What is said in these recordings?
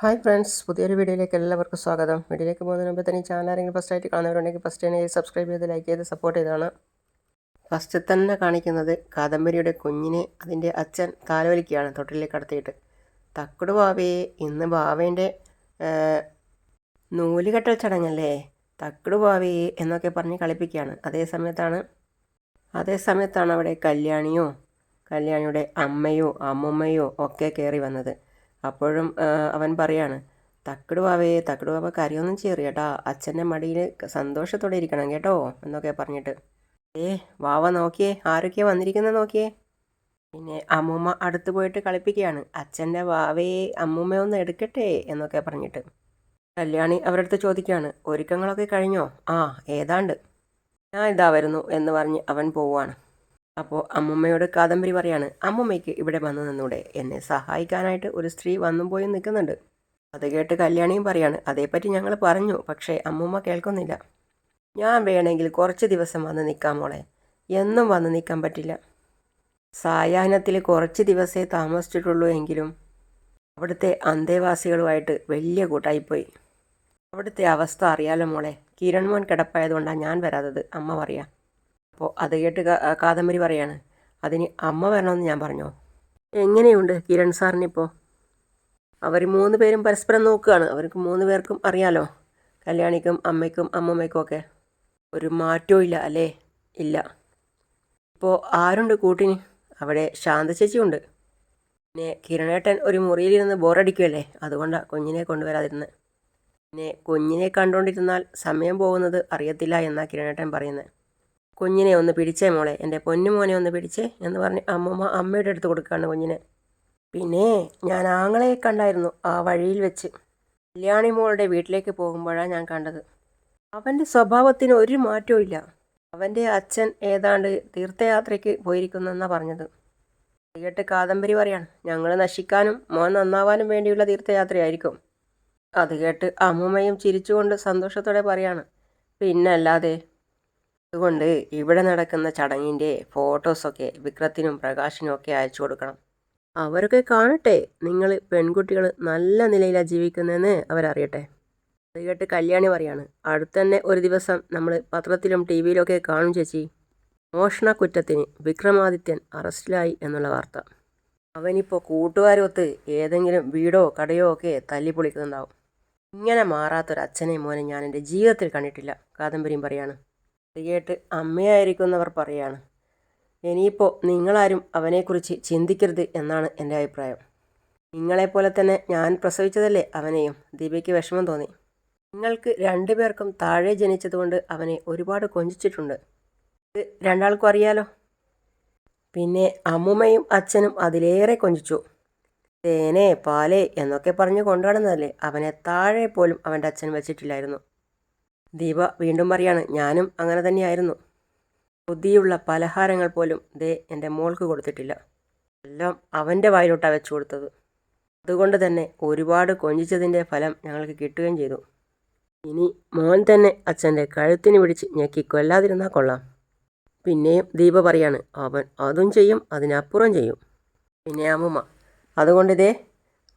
Hi friends പുതിയൊരു വീഡിയോയിലേക്ക് എല്ലാവർക്കും സ്വാഗതം. വീഡിയോയിലേക്ക് പോകുന്നതിന് മുമ്പ് തന്നെ ചാനൽ ആരെങ്കിലും ഫസ്റ്റ് ആയിട്ട് കാണുന്നവരുണ്ടെങ്കിൽ ഫസ്റ്റ് തന്നെ സബ്സ്ക്രൈബ് ചെയ്ത് ലൈക്ക് ചെയ്ത് സപ്പോർട്ട് ചെയ്താണ് ഫസ്റ്റ് തന്നെ കാണിക്കുന്നത് കാദംബരിയുടെ കുഞ്ഞിനെ അതിന്റെ അച്ഛൻ താലോലിക്കുകയാണ് തൊട്ടിലേക്ക് കടത്തിയിട്ട്. തക്കുട് ബാവയെ ഇന്ന് ബാവേന്റെ നൂലുകെട്ടൽ ചടങ്ങല്ലേ? തക്കുട് ബാവയെ എന്നൊക്കെ പറഞ്ഞ് കളിപ്പിക്കുകയാണ്. അതേ സമയത്താണ് അതേ സമയത്താണ് അവിടെ കല്യാണിയോ കല്യാണിയുടെ അമ്മയോ അമ്മുമ്മയോ ഒക്കെ കയറി വന്നത്. അപ്പോഴും അവൻ പറയാണ് തക്കട് വാവേ തക്കട് വാവ കാര്യമൊന്നും ചെറിയട്ടാ അച്ഛന്റെ മടിയിൽ സന്തോഷത്തോടെ ഇരിക്കണം കേട്ടോ എന്നൊക്കെ പറഞ്ഞിട്ട്. ഏ വാവ നോക്കിയേ ആരൊക്കെ വന്നിരിക്കുന്നത് നോക്കിയേ? പിന്നെ അമ്മൂമ്മ അടുത്ത് പോയിട്ട് കളിപ്പിക്കുകയാണ് അച്ഛന്റെ വാവയെ അമ്മൂമ്മ ഒന്ന് എടുക്കട്ടെ എന്നൊക്കെ പറഞ്ഞിട്ട്. കല്യാണി അവരുടെ അടുത്ത് ചോദിക്കുകയാണ് ഒരുക്കങ്ങളൊക്കെ കഴിഞ്ഞോ? ആ ഏതാണ്ട്. ഞാൻ ഇതാ വരുന്നു എന്ന് പറഞ്ഞ് അവൻ പോവുകയാണ്. അപ്പോൾ അമ്മുമ്മയോട് കാദംബരി പറയാണ് അമ്മുമ്മയ്ക്ക് ഇവിടെ വന്നു നിന്നൂടെ എന്നെ സഹായിക്കാനായിട്ട് ഒരു സ്ത്രീ വന്നും പോയി നിൽക്കുന്നുണ്ട്. അത് കേട്ട് കല്യാണിയും പറയാണ് അതേപ്പറ്റി ഞങ്ങൾ പറഞ്ഞു പക്ഷേ അമ്മുമ്മ കേൾക്കുന്നില്ല. ഞാൻ വേണമെങ്കിൽ കുറച്ച് ദിവസം വന്ന് നിൽക്കാം മോളെ എന്നും വന്ന് നിൽക്കാൻ പറ്റില്ല. സായാഹ്നത്തിൽ കുറച്ച് ദിവസേ താമസിച്ചിട്ടുള്ളൂ എങ്കിലും അവിടുത്തെ അന്തേവാസികളുമായിട്ട് വലിയ കൂട്ടായിപ്പോയി. അവിടുത്തെ അവസ്ഥ അറിയാലോ മോളെ കിരൺമോൻ കിടപ്പായതുകൊണ്ടാണ് ഞാൻ വരാത്തത് അമ്മ പറയാം. അപ്പോൾ അത് കേട്ട് കാദംബരി പറയാണ്. അതിന് അമ്മ വരണമെന്ന് ഞാൻ പറഞ്ഞോ? എങ്ങനെയുണ്ട് കിരൺ സാറിനിപ്പോൾ അവർ മൂന്ന് പേരും പരസ്പരം നോക്കുകയാണ്. അവർക്ക് മൂന്ന് പേർക്കും അറിയാലോ? കല്യാണിക്കും അമ്മയ്ക്കും അമ്മമ്മയ്ക്കും ഒക്കെ. ഒരു മാറ്റവും ഇല്ല അല്ലേ? ഇല്ല. ഇപ്പോൾ ആരുണ്ട് കൂട്ടിന്? അവിടെ ശാന്ത ചേച്ചിയുണ്ട്. പിന്നെ കിരണേട്ടൻ ഒരു മുറിയിലിരുന്ന് ബോറടിക്കുമല്ലേ അതുകൊണ്ടാണ് കുഞ്ഞിനെ കൊണ്ടുവരാതിരുന്നത് പിന്നെ കുഞ്ഞിനെ കണ്ടുകൊണ്ടിരുന്നാൽ സമയം പോകുന്നത് അറിയത്തില്ല എന്നാണ് കിരണേട്ടൻ പറയുന്നത് കുഞ്ഞിനെ ഒന്ന് പിടിച്ചേ മോളെ. എന്റെ പൊന്നുമോനെ ഒന്ന് പിടിച്ചേ എന്ന് പറഞ്ഞ് അമ്മമ്മ അമ്മയുടെ അടുത്ത് കൊടുക്കുകയാണ് കുഞ്ഞിനെ. പിന്നെ ഞാൻ ആങ്ങളെ കണ്ടായിരുന്നു ആ വഴിയിൽ വെച്ച്. കല്യാണി മോളുടെ വീട്ടിലേക്ക് പോകുമ്പോഴാണ് ഞാൻ കണ്ടത്. അവന്റെ സ്വഭാവത്തിന് ഒരു മാറ്റവും ഇല്ല. അവന്റെ അച്ഛൻ ഏതാണ്ട് തീർത്ഥയാത്രയ്ക്ക് പോയിരിക്കുന്നെന്നാണ് പറഞ്ഞത്. കേട്ട് കാദംബരി പറയാണ് ഞങ്ങൾ നശിക്കാനും മോൻ നന്നാവാനും വേണ്ടിയുള്ള തീർത്ഥയാത്രയായിരിക്കും. അത് കേട്ട് അമ്മൂമ്മയും ചിരിച്ചുകൊണ്ട് സന്തോഷത്തോടെ പറയാണ് പിന്നല്ലാതെ അതുകൊണ്ട് ഇവിടെ നടക്കുന്ന ചടങ്ങിന്റെ ഫോട്ടോസൊക്കെ വിക്രത്തിനും പ്രകാശിനും ഒക്കെ അയച്ചു കൊടുക്കണം. അവരൊക്കെ കാണട്ടെ. നിങ്ങൾ പെൺകുട്ടികൾ നല്ല നിലയിലാണ് ജീവിക്കുന്നതെന്ന് അവരറിയട്ടെ. അത് കേട്ട് കല്യാണി പറയാണ് അടുത്തന്നെ ഒരു ദിവസം നമ്മൾ പത്രത്തിലും ടി വിയിലൊക്കെ കാണും ചേച്ചി. മോഷണ കുറ്റത്തിന് വിക്രമാദിത്യൻ അറസ്റ്റിലായി എന്നുള്ള വാർത്ത. അവനിപ്പോൾ കൂട്ടുകാരൊത്ത് ഏതെങ്കിലും വീടോ കടയോ ഒക്കെ തല്ലിപ്പൊളിക്കുന്നുണ്ടാവും. ഇങ്ങനെ മാറാത്തൊരു അച്ഛനെയും മോനെ ഞാൻ എന്റെ ജീവിതത്തിൽ കണ്ടിട്ടില്ല കാദംബരിയും പറയാണ്. ഇത് കേട്ട് അമ്മയായിരിക്കുന്നവർ പറയാണ്. ഇനിയിപ്പോൾ നിങ്ങളാരും അവനെക്കുറിച്ച് ചിന്തിക്കരുത് എന്നാണ് എന്റെ അഭിപ്രായം. നിങ്ങളെപ്പോലെ തന്നെ ഞാൻ പ്രസവിച്ചതല്ലേ അവനെയും? ദീപയ്ക്ക് വിഷമം തോന്നി. നിങ്ങൾക്ക് രണ്ടുപേർക്കും താഴെ ജനിച്ചതുകൊണ്ട് അവനെ ഒരുപാട് കൊഞ്ചിച്ചിട്ടുണ്ട്. ഇത് രണ്ടാൾക്കും അറിയാലോ. പിന്നെ അമ്മുമ്മയും അച്ഛനും അതിലേറെ കൊഞ്ചിച്ചു. തേനെ പാലേ എന്നൊക്കെ പറഞ്ഞ് കൊണ്ടുവന്നതല്ലേ അവനെ താഴെ പോലും അവന്റെ അച്ഛൻ വെച്ചിട്ടില്ലായിരുന്നു. ദീപ വീണ്ടും പറയാണ് ഞാനും അങ്ങനെ തന്നെയായിരുന്നു. ബുദ്ധിയുള്ള പലഹാരങ്ങൾ പോലും ദേ എന്റെ മോൾക്ക് കൊടുത്തിട്ടില്ല. എല്ലാം അവന്റെ വായിലോട്ടാണ് വെച്ചു കൊടുത്തത്. അതുകൊണ്ട് തന്നെ ഒരുപാട് കൊഞ്ചിച്ചതിന്റെ ഫലം ഞങ്ങൾക്ക് കിട്ടുകയും ചെയ്തു. ഇനി മോൻ തന്നെ അച്ഛന്റെ കഴുത്തിന് പിടിച്ച് ഞെക്കി കൊല്ലാതിരുന്നാൽ കൊള്ളാം. പിന്നെയും ദീപ പറയാണ് അവൻ അതും ചെയ്യും അതിനപ്പുറം ചെയ്യും. പിന്നെ അമ്മുമ്മ അതുകൊണ്ട് ഇതേ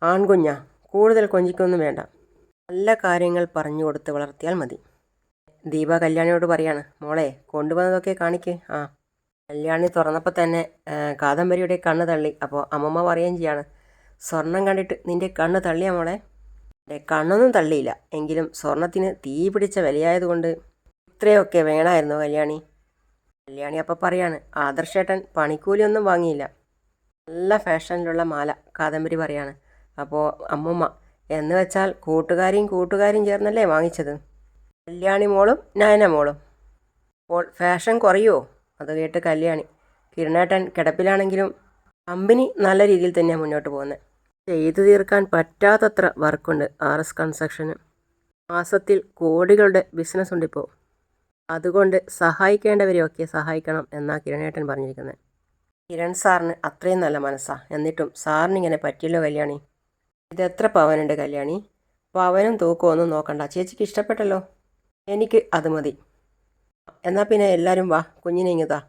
ആൺകുഞ്ഞ കൂടുതൽ കൊഞ്ചിക്കൊന്നും വേണ്ട. നല്ല കാര്യങ്ങൾ പറഞ്ഞു കൊടുത്ത് വളർത്തിയാൽ മതി. ദീപ കല്യാണിയോട് പറയാണ് മോളെ കൊണ്ടുവന്നതൊക്കെ കാണിക്ക്. ആ. കല്യാണി തുറന്നപ്പോൾ തന്നെ കാദംബരിയുടെ കണ്ണ് തള്ളി. അപ്പോൾ അമ്മമ്മ പറയുകയും ചെയ്യാണ് സ്വർണം കണ്ടിട്ട് നിന്റെ കണ്ണ് തള്ളിയാ മോളെ? എന്റെ കണ്ണൊന്നും തള്ളിയില്ല. എങ്കിലും സ്വർണത്തിന് തീ പിടിച്ച വിലയായതുകൊണ്ട് ഇത്രയൊക്കെ വേണമായിരുന്നു കല്യാണി. കല്യാണി അപ്പോൾ പറയാണ് ആദർശേട്ടൻ പണിക്കൂലിയൊന്നും വാങ്ങിയില്ല. നല്ല ഫാഷനിലുള്ള മാല കാദംബരി പറയാണ്. അപ്പോൾ അമ്മമ്മ എന്ന് വെച്ചാൽ കൂട്ടുകാരിയും കൂട്ടുകാരിയും ചേർന്നല്ലേ വാങ്ങിച്ചത്? കല്യാണി മോളും നയന മോളും. അപ്പോൾ ഫാഷൻ കുറയുമോ അത് കേട്ട് കല്യാണി. കിരണേട്ടൻ കിടപ്പിലാണെങ്കിലും കമ്പനി നല്ല രീതിയിൽ തന്നെയാണ് മുന്നോട്ട് പോകുന്നത് ചെയ്തു തീർക്കാൻ പറ്റാത്തത്ര വർക്കുണ്ട് ആർ എസ് കൺസ്ട്രക്ഷന് മാസത്തിൽ കോടികളുടെ ബിസിനസ് ഉണ്ട് ഇപ്പോൾ അതുകൊണ്ട് സഹായിക്കേണ്ടവരെയൊക്കെ സഹായിക്കണം എന്നാണ് കിരണേട്ടൻ പറഞ്ഞിരിക്കുന്നത് കിരൺ സാറിന് അത്രയും നല്ല മനസ്സാണ് എന്നിട്ടും സാറിന് ഇങ്ങനെ പറ്റിയല്ലോ കല്യാണി. ഇതെത്ര പവനുണ്ട് കല്യാണി? പവനും തൂക്കവും ഒന്നും നോക്കണ്ട. ചേച്ചിക്ക് ഇഷ്ടപ്പെട്ടല്ലോ? എനിക്ക് അത് മതി. എന്നാൽ പിന്നെ എല്ലാവരും വാ കുഞ്ഞിനെ ഇങ്ങതാ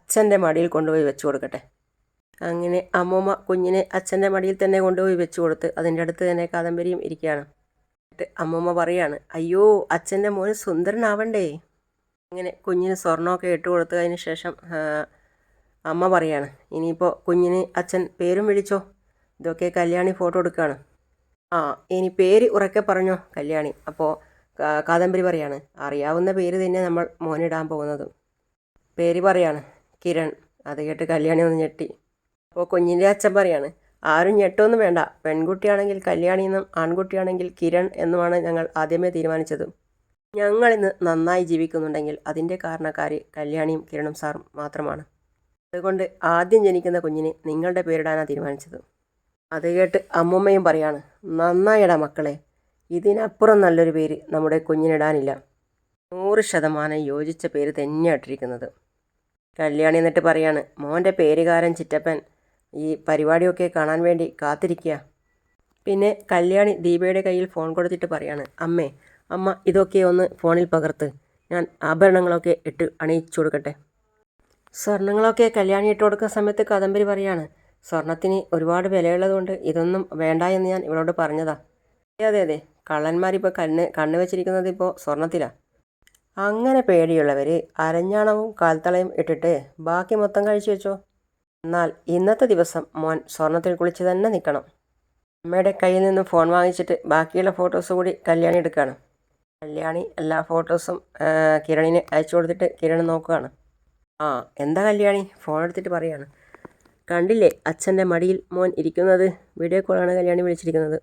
അച്ഛന്റെ മടിയിൽ കൊണ്ടുപോയി വെച്ചു കൊടുക്കട്ടെ. അങ്ങനെ അമ്മൂമ്മ കുഞ്ഞിനെ അച്ഛന്റെ മടിയിൽ തന്നെ കൊണ്ടുപോയി വെച്ചു കൊടുത്ത് അതിന്റെ അടുത്ത് തന്നെ കാദംബരിയും ഇരിക്കുകയാണ്. എന്നിട്ട് അമ്മൂമ്മ പറയാണ് അയ്യോ അച്ഛന്റെ മോന് സുന്ദരനാവണ്ടേ. അങ്ങനെ കുഞ്ഞിന് സ്വർണമൊക്കെ ഇട്ട് കൊടുത്തതിന് ശേഷം അമ്മ പറയാണ് ഇനിയിപ്പോൾ കുഞ്ഞിന് അച്ഛൻ പേരും വിളിച്ചോ? ഇതൊക്കെ കല്യാണി ഫോട്ടോ എടുക്കുകയാണ്. ആ ഇനി പേര് ഉറക്കെ പറഞ്ഞോ കല്യാണി. അപ്പോൾ കാദംബരി പറയാണ്. അറിയാവുന്ന പേര് തന്നെ നമ്മൾ മോനിടാൻ പോകുന്നത്. പേര് പറയാണ്. കിരൺ. അത് കേട്ട് കല്യാണി ഒന്ന് ഞെട്ടി. അപ്പോൾ കുഞ്ഞിന്റെ അച്ഛൻ പറയാണ് ആരും ഞെട്ടൊന്നും വേണ്ട. പെൺകുട്ടിയാണെങ്കിൽ കല്യാണി എന്നും ആൺകുട്ടിയാണെങ്കിൽ കിരൺ എന്നുമാണ് ഞങ്ങൾ ആദ്യമേ തീരുമാനിച്ചത്. ഞങ്ങളിന്ന് നന്നായി ജീവിക്കുന്നുണ്ടെങ്കിൽ അതിന്റെ കാരണക്കാരി കല്യാണിയും കിരണും സാറും മാത്രമാണ്. അതുകൊണ്ട് ആദ്യം ജനിക്കുന്ന കുഞ്ഞിന് നിങ്ങളുടെ പേരിടാനാണ് തീരുമാനിച്ചത്. അത് കേട്ട് അമ്മൂമ്മയും പറയാണ് നന്നായിടാ മക്കളെ. ഇതിനപ്പുറം നല്ലൊരു പേര് നമ്മുടെ കുഞ്ഞിനിടാനില്ല. നൂറ് ശതമാനം യോജിച്ച പേര് തന്നെയാണ് ഇട്ടിരിക്കുന്നത് കല്യാണി എന്നിട്ട് പറയാണ് മോന്റെ പേരുകാരൻ ചിറ്റപ്പൻ ഈ പരിപാടിയൊക്കെ കാണാൻ വേണ്ടി കാത്തിരിക്കുക പിന്നെ കല്യാണി ദീപയുടെ കയ്യിൽ ഫോൺ കൊടുത്തിട്ട് പറയാണ് അമ്മേ അമ്മ ഇതൊക്കെ ഒന്ന് ഫോണിൽ പകർത്ത്. ഞാൻ ആഭരണങ്ങളൊക്കെ ഇട്ട് അണിയിച്ചു കൊടുക്കട്ടെ. സ്വർണങ്ങളൊക്കെ കല്യാണി ഇട്ട് കൊടുക്കുന്ന സമയത്ത് കദംബരി പറയാണ് സ്വർണത്തിന് ഒരുപാട് വിലയുള്ളതുകൊണ്ട് ഇതൊന്നും വേണ്ട എന്ന് ഞാൻ ഇവളോട് പറഞ്ഞതാ. അതെ അതെ. കള്ളന്മാരിപ്പോൾ കണ്ണ് കണ്ണ് വെച്ചിരിക്കുന്നത് ഇപ്പോൾ സ്വർണത്തിലാണ് അങ്ങനെ പേടിയുള്ളവർ അരഞ്ഞാണവും കാൽത്തളയും ഇട്ടിട്ട് ബാക്കി മൊത്തം കഴിച്ചു വെച്ചോ. എന്നാൽ ഇന്നത്തെ ദിവസം മോൻ സ്വർണത്തിൽ കുളിച്ച് തന്നെ നിൽക്കണം അമ്മയുടെ കയ്യിൽ നിന്നും ഫോൺ വാങ്ങിച്ചിട്ട് ബാക്കിയുള്ള ഫോട്ടോസ് കൂടി കല്യാണി എടുക്കുകയാണ് കല്യാണി എല്ലാ ഫോട്ടോസും കിരണിന് അയച്ചു കൊടുത്തിട്ട് കിരൺ നോക്കുകയാണ്. ആ എന്താ കല്യാണി? ഫോൺ എടുത്തിട്ട് പറയാണ്. കണ്ടില്ലേ അച്ഛന്റെ മടിയിൽ മോൻ ഇരിക്കുന്നത്? വീഡിയോ കോളാണ് കല്യാണി വിളിച്ചിരിക്കുന്നത്.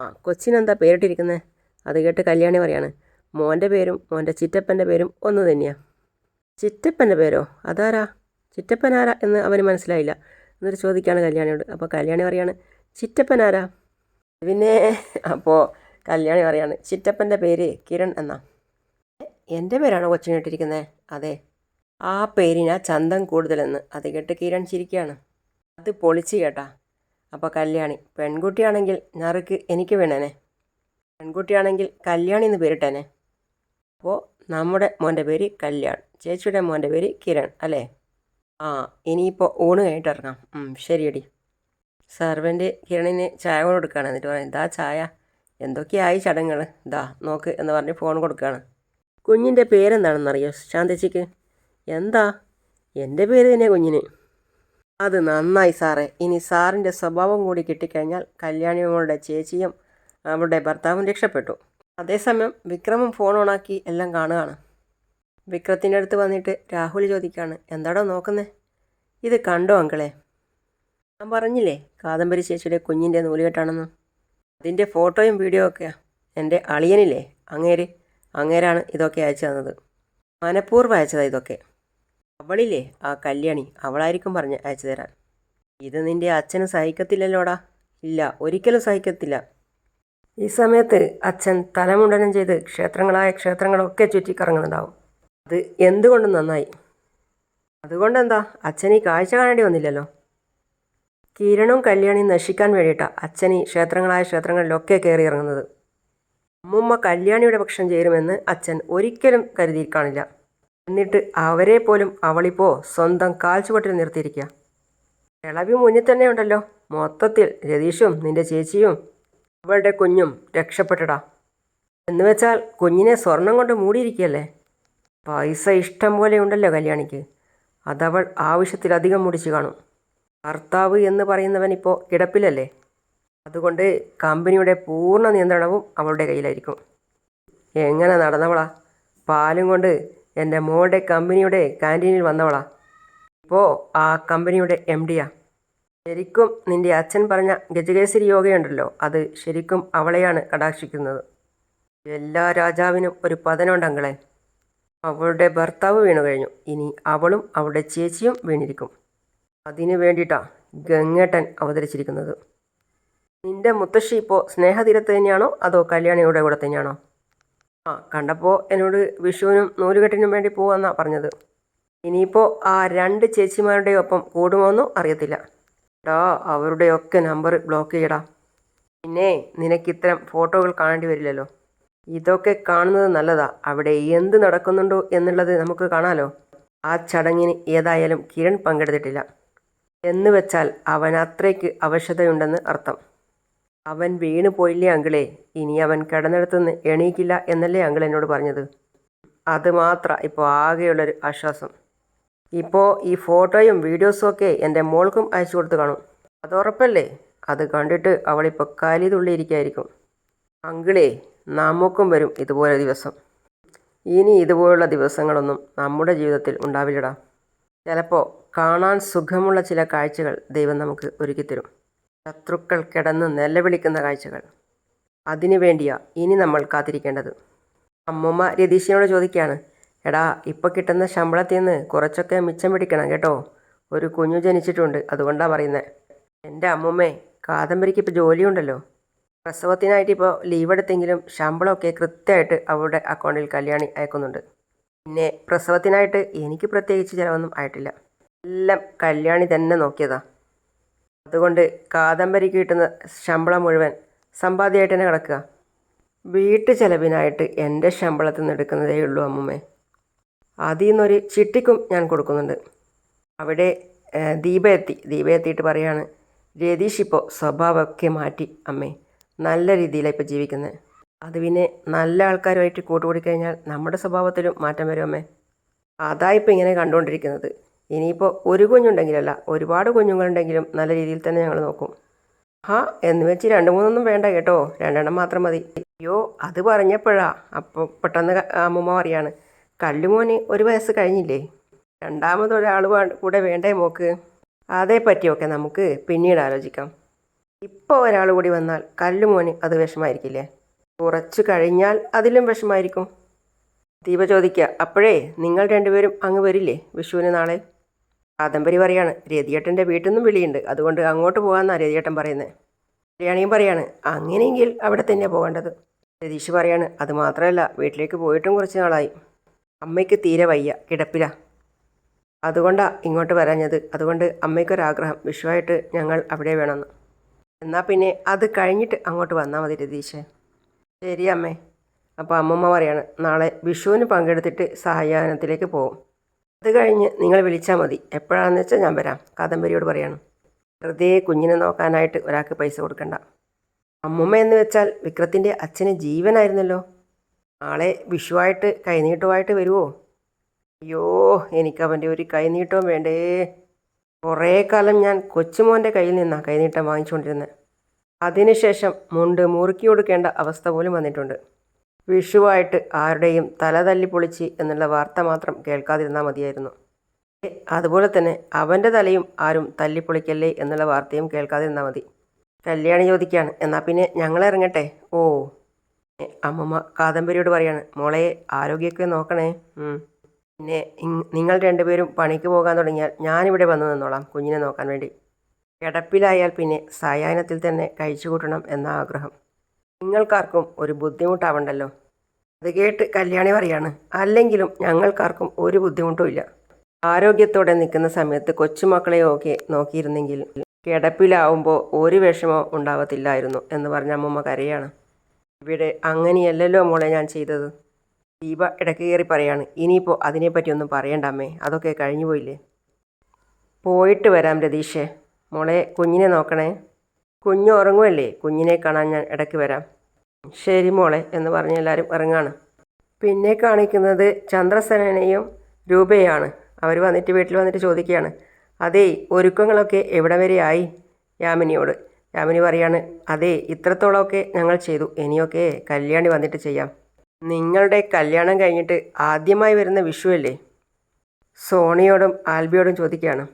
ആ കൊച്ചിനെന്താ പേരിട്ടിരിക്കുന്നത് അത് കേട്ട് കല്യാണി പറയാണ്. മോന്റെ പേരും മോന്റെ ചിറ്റപ്പന്റെ പേരും ഒന്ന് തന്നെയാണ് ചിറ്റപ്പന്റെ പേരോ? അതാരാ? ചിറ്റപ്പൻ ആരാ എന്ന് അവന് മനസ്സിലായില്ല. എന്നിട്ട് ചോദിക്കുകയാണ് കല്യാണിയോട്. അപ്പോൾ കല്യാണി പറയാണ് ചിറ്റപ്പൻ ആരാ? പിന്നെ അപ്പോൾ കല്യാണി പറയാണ് ചിറ്റപ്പന്റെ പേര് കിരൺ എന്നാ. എന്റെ പേരാണോ കൊച്ചിനിട്ടിരിക്കുന്നത് അതെ. ആ പേരിനാ ചന്തം കൂടുതലെന്ന്. അത് കേട്ട് കിരൺ ചിരിക്കുകയാണ്. അത് പൊളിച്ച് കേട്ടാ. അപ്പോൾ കല്യാണി പെൺകുട്ടിയാണെങ്കിൽ നറുക്ക് എനിക്ക് വേണേനെ. പെൺകുട്ടിയാണെങ്കിൽ കല്യാണി എന്ന് പേരിട്ടേനെ. അപ്പോൾ നമ്മുടെ മോന്റെ പേര് കല്യാൺ ചേച്ചിയുടെ മോന്റെ പേര് കിരൺ അല്ലേ? ആ ഇനിയിപ്പോൾ ഊണ് കഴിഞ്ഞിട്ട് ഇറങ്ങാം. ശരിയടി. സർവന്റ് കിരണിന് ചായ കൊണ്ട് കൊടുക്കുകയാണ് എന്നിട്ട് പറയാം ഇതാ ചായ? എന്തൊക്കെയായി ചടങ്ങുകൾ ഇതാ നോക്ക് എന്ന് പറഞ്ഞ് ഫോൺ കൊടുക്കുകയാണ് കുഞ്ഞിന്റെ പേരെന്താണെന്നറിയോ ശാന്തച്ചിക്ക്? എന്താ? എന്റെ പേര് തന്നെ കുഞ്ഞിന്. അത് നന്നായി സാറേ. ഇനി സാറിന്റെ സ്വഭാവം കൂടി കിട്ടിക്കഴിഞ്ഞാൽ കല്യാണിമോളുടെ ചേച്ചിയും അവരുടെ ഭർത്താവും രക്ഷപ്പെട്ടു. അതേസമയം വിക്രമും ഫോൺ ഓണാക്കി എല്ലാം കാണുകയാണ്. വിക്രത്തിന്റെ അടുത്ത് വന്നിട്ട് രാഹുൽ ചോദിക്കുകയാണ് എന്താടോ നോക്കുന്നേ? ഇത് കണ്ടോ അങ്കിളെ? ഞാൻ പറഞ്ഞില്ലേ കാദംബരി ചേച്ചിയുടെ കുഞ്ഞിന്റെ നൂലുകെട്ടാണെന്ന്. അതിന്റെ ഫോട്ടോയും വീഡിയോ ഒക്കെയാണ് എന്റെ അളിയനില്ലേ അങ്ങേര് അങ്ങേരാണ് ഇതൊക്കെ അയച്ചു തന്നത്. മനഃപൂർവം അയച്ചതാണ് ഇതൊക്കെ. അവളില്ലേ? ആ കല്യാണി. അവളായിരിക്കും പറഞ്ഞ് അയച്ചു തരാൻ. ഇത് നിന്റെ അച്ഛന് സഹിക്കത്തില്ലല്ലോടാ. ഇല്ല ഒരിക്കലും സഹിക്കത്തില്ല. ഈ സമയത്ത് അച്ഛൻ തലമുണ്ടനം ചെയ്ത് ക്ഷേത്രങ്ങളായ ക്ഷേത്രങ്ങളൊക്കെ ചുറ്റി ചുറ്റിക്കറങ്ങുന്നുണ്ടാവും. അത് എന്തുകൊണ്ടും നന്നായി? അതുകൊണ്ടെന്താ? അച്ഛൻ ഈ കാഴ്ച കാണേണ്ടി വന്നില്ലല്ലോ. കിരണും കല്യാണിയും നശിക്കാൻ വേണ്ടിയിട്ടാണ് അച്ഛൻ ഈ ക്ഷേത്രങ്ങളായ ക്ഷേത്രങ്ങളിലൊക്കെ കയറി ഇറങ്ങുന്നത് അമ്മുമ്മ കല്യാണിയുടെ പക്ഷം ചേരുമെന്ന് അച്ഛൻ ഒരിക്കലും കരുതി കാണില്ല എന്നിട്ട് അവരെ പോലും അവളിപ്പോൾ സ്വന്തം കാൽച്ചുവട്ടിൽ നിർത്തിയിരിക്കുക ഇളവി മുന്നിൽ തന്നെ ഉണ്ടല്ലോ. മൊത്തത്തിൽ രതീഷും നിന്റെ ചേച്ചിയും അവളുടെ കുഞ്ഞും രക്ഷപ്പെട്ടടാ. എന്നുവെച്ചാൽ കുഞ്ഞിനെ സ്വർണം കൊണ്ട് മൂടിയിരിക്കുകയല്ലേ പൈസ ഇഷ്ടം പോലെ ഉണ്ടല്ലോ കല്യാണിക്ക്. അതവൾ ആവശ്യത്തിലധികം മുടിച്ചു കാണും. ഭർത്താവ് എന്ന് പറയുന്നവൻ ഇപ്പോൾ കിടപ്പിലല്ലേ? അതുകൊണ്ട് കമ്പനിയുടെ പൂർണ നിയന്ത്രണവും അവളുടെ കയ്യിലായിരിക്കും. എങ്ങനെ നടന്നവളാ? പാലും കൊണ്ട് എന്റെ മോളുടെ കമ്പനിയുടെ ക്യാന്റീനിൽ വന്നവളാ. ഇപ്പോൾ ആ കമ്പനിയുടെ എം ഡിയാ. ശരിക്കും നിന്റെ അച്ഛൻ പറഞ്ഞ ഗജകേസരി യോഗയുണ്ടല്ലോ അത് ശരിക്കും അവളെയാണ് കടാക്ഷിക്കുന്നത്. എല്ലാ രാജാവിനും ഒരു പതനമുണ്ടങ്ങളെ അവളുടെ ഭർത്താവ് വീണു കഴിഞ്ഞു. ഇനി അവളും അവളുടെ ചേച്ചിയും വീണിരിക്കും. അതിനു വേണ്ടിയിട്ടാണ് ഗംഗേട്ടൻ അവതരിച്ചിരിക്കുന്നത്. നിന്റെ മുത്തശ്ശി ഇപ്പോൾ സ്നേഹതീരത്ത് തന്നെയാണോ അതോ കല്യാണിയുടെ കൂടെ തന്നെയാണോ? ആ കണ്ടപ്പോൾ എന്നോട് വിഷുവിനും നൂലുകെട്ടിനും വേണ്ടി പോവാന്നാ പറഞ്ഞത്. ഇനിയിപ്പോൾ ആ രണ്ട് ചേച്ചിമാരുടെ ഒപ്പം കൂടുമോന്നോ അറിയത്തില്ല. ഡാ അവരുടെയൊക്കെ നമ്പർ ബ്ലോക്ക് ചെയ്യടാ. പിന്നെ നിനക്ക് ഇത്തരം ഫോട്ടോകൾ കാണേണ്ടി വരില്ലല്ലോ. ഇതൊക്കെ കാണുന്നത് നല്ലതാ. അവിടെ എന്ത് നടക്കുന്നുണ്ടോ എന്നുള്ളത് നമുക്ക് കാണാലോ. ആ ചടങ്ങിന് ഏതായാലും കിരൺ പങ്കെടുത്തിട്ടില്ല. എന്ന് വെച്ചാൽ അവൻ അത്രയ്ക്ക് അവശതയുണ്ടെന്ന് അർത്ഥം. അവൻ വീണു പോയില്ലേ അങ്കിളേ? ഇനി അവൻ കിടന്നിടത്തുനിന്ന് എണീക്കില്ല എന്നല്ലേ അങ്കിൾ എന്നോട് പറഞ്ഞത്. അത് മാത്രം ഇപ്പോൾ ആകെയുള്ളൊരു ആശ്വാസം. ഇപ്പോൾ ഈ ഫോട്ടോയും വീഡിയോസും ഒക്കെ എന്റെ മോൾക്കും അയച്ചു കൊടുത്ത് കാണും. അത് ഉറപ്പല്ലേ അത് കണ്ടിട്ട് അവളിപ്പോൾ കലി തുള്ളിയിരിക്കായിരിക്കും അങ്കിളേ നമുക്കും വരും ഇതുപോലെ ദിവസം. ഇനി ഇതുപോലുള്ള ദിവസങ്ങളൊന്നും നമ്മുടെ ജീവിതത്തിൽ ഉണ്ടാവില്ലടാ. ചിലപ്പോൾ കാണാൻ സുഖമുള്ള ചില കാഴ്ചകൾ ദൈവം നമുക്ക് ഒരുക്കിത്തരും. ശത്രുക്കൾ കിടന്ന് നിലവിളിക്കുന്ന കാഴ്ചകൾ. അതിനു വേണ്ടിയാ ഇനി നമ്മൾ കാത്തിരിക്കേണ്ടത്. അമ്മമ്മ രതീഷിനോട് ചോദിക്കുകയാണ് എടാ ഇപ്പോൾ കിട്ടുന്ന ശമ്പളത്തിൽ നിന്ന് കുറച്ചൊക്കെ മിച്ചം പിടിക്കണം കേട്ടോ. ഒരു കുഞ്ഞു ജനിച്ചിട്ടുണ്ട് അതുകൊണ്ടാണ് പറയുന്നത് എന്റെ അമ്മമ്മേ കാദംബരിക്ക് ഇപ്പോൾ ജോലിയുണ്ടല്ലോ. പ്രസവത്തിനായിട്ട് ഇപ്പോൾ ലീവ് എടുത്തെങ്കിലും ശമ്പളമൊക്കെ കൃത്യമായിട്ട് അവളുടെ അക്കൗണ്ടിൽ കല്യാണി അയക്കുന്നുണ്ട്. പിന്നെ പ്രസവത്തിനായിട്ട് എനിക്ക് പ്രത്യേകിച്ച് ചിലവൊന്നും ആയിട്ടില്ല. എല്ലാം കല്യാണി തന്നെ നോക്കിയതാ. അതുകൊണ്ട് കാദംബരിക്ക് കിട്ടുന്ന ശമ്പളം മുഴുവൻ സമ്പാദ്യമായിട്ട് തന്നെ കിടക്കുക. വീട്ടു ചെലവിനായിട്ട് എന്റെ ശമ്പളത്തിൽ നിന്ന് എടുക്കുന്നതേ ഉള്ളൂ അമ്മുമ്മേ. അതിൽ നിന്നൊരു ചിട്ടിക്കും ഞാൻ കൊടുക്കുന്നുണ്ട്. അവിടെ ദീപ എത്തി. ദീപ എത്തിയിട്ട് പറയാണ് രതീഷ് ഇപ്പോൾ സ്വഭാവമൊക്കെ മാറ്റി അമ്മേ. നല്ല രീതിയിലാണ് ഇപ്പോൾ ജീവിക്കുന്നത് അത് പിന്നെ നല്ല ആൾക്കാരുമായിട്ട് കൂട്ടുകൂടി കഴിഞ്ഞാൽ നമ്മുടെ സ്വഭാവത്തിലും മാറ്റം വരും അമ്മേ. അതായിപ്പോൾ ഇങ്ങനെ കണ്ടുകൊണ്ടിരിക്കുന്നത്. ഇനിയിപ്പോൾ ഒരു കുഞ്ഞുണ്ടെങ്കിലല്ല ഒരുപാട് കുഞ്ഞുങ്ങളുണ്ടെങ്കിലും നല്ല രീതിയിൽ തന്നെ ഞങ്ങൾ നോക്കും. ഹാ എന്ന് വെച്ച് രണ്ട് മൂന്നൊന്നും വേണ്ട കേട്ടോ. രണ്ടെണ്ണം മാത്രം മതി. അയ്യോ അത് പറഞ്ഞപ്പോഴാ അപ്പോൾ പെട്ടെന്ന് അമ്മമ്മ പറയാണ് കല്ലുമോന് ഒരു വയസ്സ് കഴിഞ്ഞില്ലേ? രണ്ടാമതൊരാൾ കൂടെ വേണ്ടേ മോക്ക്? അതേ പറ്റിയൊക്കെ നമുക്ക് പിന്നീട് ആലോചിക്കാം. ഇപ്പോൾ ഒരാൾ കൂടി വന്നാൽ കല്ലുമോന് അത് വിഷമായിരിക്കില്ലേ? കുറച്ച് കഴിഞ്ഞാൽ അതിലും വിഷമായിരിക്കും. ദീപ ചോദിക്കുക അപ്പോഴേ നിങ്ങൾ രണ്ടുപേരും അങ്ങ് വരില്ലേ വിഷുവിന് നാളെ? കാദംബരി പറയാണ് രതിയേട്ടന്റെ വീട്ടിൽ നിന്നും വിളിയുണ്ട്. അതുകൊണ്ട് അങ്ങോട്ട് പോകാമെന്നാണ് രതിയേട്ടൻ പറയുന്നത് കല്യാണിയും പറയാണ് അങ്ങനെയെങ്കിൽ അവിടെ തന്നെ പോകേണ്ടത്. രതീഷ് പറയാണ് അത് മാത്രമല്ല വീട്ടിലേക്ക് പോയിട്ടും കുറച്ച് നാളായി. അമ്മയ്ക്ക് തീരെ വയ്യ കിടപ്പില. അതുകൊണ്ടാണ് ഇങ്ങോട്ട് വരാഞ്ഞത്. അതുകൊണ്ട് അമ്മയ്ക്കൊരാഗ്രഹം. വിഷുവായിട്ട് ഞങ്ങൾ അവിടെ വേണമെന്ന് എന്നാൽ പിന്നെ അത് കഴിഞ്ഞിട്ട് അങ്ങോട്ട് വന്നാൽ മതി രതീഷ്. ശരി അമ്മേ. അപ്പോൾ അമ്മമ്മ പറയാണ് നാളെ വിഷുവിന് പങ്കെടുത്തിട്ട് സഹായാനത്തിലേക്ക് പോകും അത് കഴിഞ്ഞ് നിങ്ങൾ വിളിച്ചാൽ മതി. എപ്പോഴാണെന്ന് വെച്ചാൽ ഞാൻ വരാം. കാദംബരിയോട് പറയണം. വെറുതെ കുഞ്ഞിനെ നോക്കാനായിട്ട് ഒരാൾക്ക് പൈസ കൊടുക്കണ്ട. അമ്മുമ്മ എന്ന് വെച്ചാൽ വിക്രത്തിന്റെ അച്ഛന് ജീവനായിരുന്നല്ലോ. ആളെ വിഷുവായിട്ട് കൈനീട്ടുമായിട്ട് വരുമോ അയ്യോ എനിക്കവന്റെ ഒരു കൈനീട്ടവും വേണ്ടേ. കുറേ കാലം ഞാൻ കൊച്ചുമോന്റെ കയ്യിൽ നിന്നാണ് കൈനീട്ടം വാങ്ങിച്ചുകൊണ്ടിരുന്നത് അതിനുശേഷം മുണ്ട് മുറുക്കി കൊടുക്കേണ്ട അവസ്ഥ പോലും വന്നിട്ടുണ്ട്. വിഷുവായിട്ട് ആരുടെയും തല തല്ലി പൊളിച്ച് എന്നുള്ള വാർത്ത മാത്രം കേൾക്കാതിരുന്നാൽ മതിയായിരുന്നു. അതുപോലെ തന്നെ അവന്റെ തലയും ആരും തല്ലിപ്പൊളിക്കല്ലേ എന്നുള്ള വാർത്തയും കേൾക്കാതിരുന്നാൽ മതി. കല്യാണി ചോദിക്കുകയാണ് എന്നാൽ പിന്നെ ഞങ്ങളിറങ്ങട്ടെ ഓ. അമ്മമ്മ കാദംബരിയോട് പറയാണ് മോളെ ആരോഗ്യമൊക്കെ നോക്കണേ. പിന്നെ നിങ്ങൾ രണ്ടുപേരും പണിക്ക് പോകാൻ തുടങ്ങിയാൽ ഞാനിവിടെ വന്നു നിന്നോളാം കുഞ്ഞിനെ നോക്കാൻ വേണ്ടി. കിടപ്പിലായാൽ പിന്നെ സായാഹ്നത്തിൽ തന്നെ കഴിച്ചു കൂട്ടണം എന്ന ആഗ്രഹം. നിങ്ങൾക്കാർക്കും ഒരു ബുദ്ധിമുട്ടാവണ്ടല്ലോ? അത് കേട്ട് കല്യാണി പറയാണ് അല്ലെങ്കിലും ഞങ്ങൾക്കാർക്കും ഒരു ബുദ്ധിമുട്ടും ഇല്ല. ആരോഗ്യത്തോടെ നിൽക്കുന്ന സമയത്ത് കൊച്ചുമക്കളെ കൊച്ചുമക്കളെയൊക്കെ നോക്കിയിരുന്നെങ്കിൽ കിടപ്പിലാവുമ്പോൾ ഒരു വിഷമോ ഉണ്ടാവത്തില്ലായിരുന്നു എന്ന് പറഞ്ഞ അമ്മമ്മ കരയാണ്. ഇവിടെ അങ്ങനെയല്ലല്ലോ മോളെ ഞാൻ ചെയ്തത്. ദീപ ഇടയ്ക്ക് കയറി പറയാണ് ഇനിയിപ്പോൾ അതിനെപ്പറ്റി ഒന്നും പറയണ്ട അമ്മേ അതൊക്കെ കഴിഞ്ഞു പോയില്ലേ പോയിട്ട് വരാം രതീഷേ. മോളെ കുഞ്ഞിനെ നോക്കണേ. കുഞ്ഞ് ഉറങ്ങുമല്ലേ കുഞ്ഞിനെ കാണാൻ ഞാൻ ഇടയ്ക്ക് വരാം. ശരി മോളെ എന്ന് പറഞ്ഞ് എല്ലാവരും ഇറങ്ങാണ്. പിന്നെ കാണിക്കുന്നത് ചന്ദ്രസേനയും രൂപയാണ് അവർ വന്നിട്ട് വീട്ടിൽ വന്നിട്ട് ചോദിക്കുകയാണ്. അതേ ഒരുക്കങ്ങളൊക്കെ എവിടെ വരെ ആയി? യാമിനിയോട്. യാമിനി പറയാണ് അതെ ഇത്രത്തോളമൊക്കെ ഞങ്ങൾ ചെയ്തു. ഇനിയൊക്കെ കല്യാണി വന്നിട്ട് ചെയ്യാം. നിങ്ങളുടെ കല്യാണം കഴിഞ്ഞിട്ട് ആദ്യമായി വരുന്ന വിഷുവല്ലേ? സോണിയോടും ആൽബിയോടും ചോദിക്കുകയാണ്.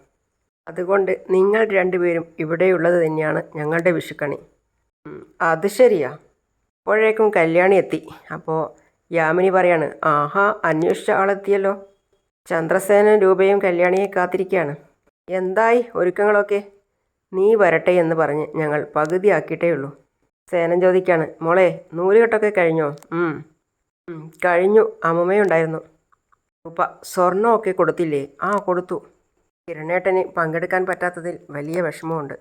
അതുകൊണ്ട് നിങ്ങൾ രണ്ടുപേരും ഇവിടെയുള്ളത് തന്നെയാണ് ഞങ്ങളുടെ വിഷുക്കണി. അത് ശരിയാ. അപ്പോഴേക്കും കല്യാണി എത്തി. അപ്പോൾ യാമിനി പറയാണ് ആഹാ അന്വേഷിച്ച ആളെത്തിയല്ലോ. ചന്ദ്രസേനൻ രൂപയും കല്യാണിയെ കാത്തിരിക്കുകയാണ്. എന്തായി ഒരുക്കങ്ങളൊക്കെ? നീ വരട്ടെ എന്ന് പറഞ്ഞ് ഞങ്ങൾ പകുതിയാക്കിയിട്ടേ ഉള്ളൂ സേനൻ ചോദിക്കാണ് മോളെ നൂലുകെട്ടൊക്കെ കഴിഞ്ഞോ? കഴിഞ്ഞു. അമ്മമ്മയുണ്ടായിരുന്നു. ഉപ്പ സ്വർണമൊക്കെ കൊടുത്തില്ലേ? ആ കൊടുത്തു. കിരണേട്ടന് പങ്കെടുക്കാൻ പറ്റാത്തതിൽ വലിയ വിഷമമുണ്ട്.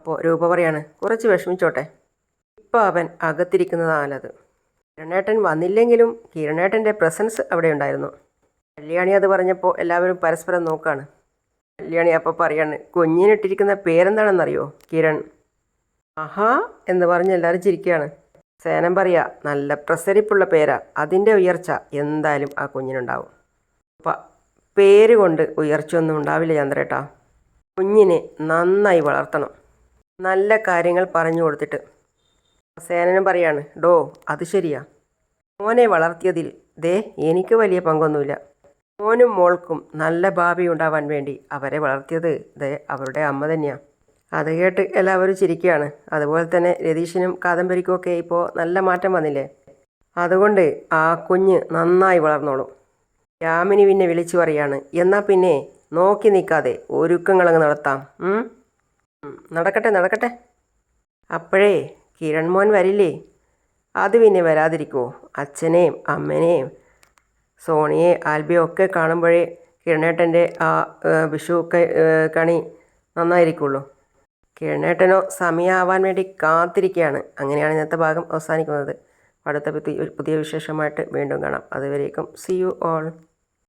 അപ്പോൾ രൂപ പറയാണ് കുറച്ച് വിഷമിച്ചോട്ടെ. ഇപ്പോൾ അവൻ അകത്തിരിക്കുന്നതാണല്ലത് കിരണേട്ടൻ വന്നില്ലെങ്കിലും കിരണേട്ടന്റെ പ്രസൻസ് അവിടെ ഉണ്ടായിരുന്നു. കല്യാണി അത് പറഞ്ഞപ്പോൾ എല്ലാവരും പരസ്പരം നോക്കാണ്. കല്യാണി അപ്പോൾ പറയാണ് കുഞ്ഞിനിട്ടിരിക്കുന്ന പേരെന്താണെന്നറിയോ കിരൺ? ആഹാ എന്ന് പറഞ്ഞ് എല്ലാവരും ചിരിക്കുകയാണ്. സേനം പറയാ നല്ല പ്രസരിപ്പുള്ള പേരാ. അതിന്റെ ഉയർച്ച എന്തായാലും ആ കുഞ്ഞിനുണ്ടാവും. അപ്പം പേര് കൊണ്ട് ഉയർച്ചയൊന്നും ഉണ്ടാവില്ല ചന്ദ്രേട്ടാ. കുഞ്ഞിനെ നന്നായി വളർത്തണം. നല്ല കാര്യങ്ങൾ പറഞ്ഞു കൊടുത്തിട്ട്. സേനനും പറയാണ് ഡോ അത് ശരിയാ. മോനെ വളർത്തിയതിൽ ദേ എനിക്ക് വലിയ പങ്കൊന്നുമില്ല. മോനും മോൾക്കും നല്ല ഭാവി ഉണ്ടാവാൻ വേണ്ടി അവരെ വളർത്തിയത് ദേ അവരുടെ അമ്മ തന്നെയാണ് അത് കേട്ട് എല്ലാവരും ചിരിക്കുകയാണ്. അതുപോലെ തന്നെ രതീഷിനും കാദംബരിക്കും ഒക്കെ ഇപ്പോൾ നല്ല മാറ്റം വന്നില്ലേ? അതുകൊണ്ട് ആ കുഞ്ഞ് നന്നായി വളർന്നോളും. യാമിനി പിന്നെ വിളിച്ചു പറയാണ്. എന്നാൽ പിന്നെ നോക്കി നിൽക്കാതെ ഒരുക്കങ്ങളങ്ങ് നടത്താം. നടക്കട്ടെ നടക്കട്ടെ. അപ്പോഴേ കിരൺ മോൻ വരില്ലേ? അത് പിന്നെ വരാതിരിക്കുമോ അച്ഛനെയും അമ്മനെയും സോണിയെ ആൽബിയെ ഒക്കെ കാണുമ്പോഴേ കിരണേട്ടന്റെ ആ വിഷു കണി നന്നായിരിക്കുള്ളൂ. കിരണേട്ടനോ സമയമാവാൻ വേണ്ടി കാത്തിരിക്കുകയാണ് അങ്ങനെയാണ് ഇന്നത്തെ ഭാഗം അവസാനിക്കുന്നത്. അടുത്ത പുതിയ വിശേഷമായിട്ട് വീണ്ടും കാണാം. അതുവരേക്കും സി യു ഓൾ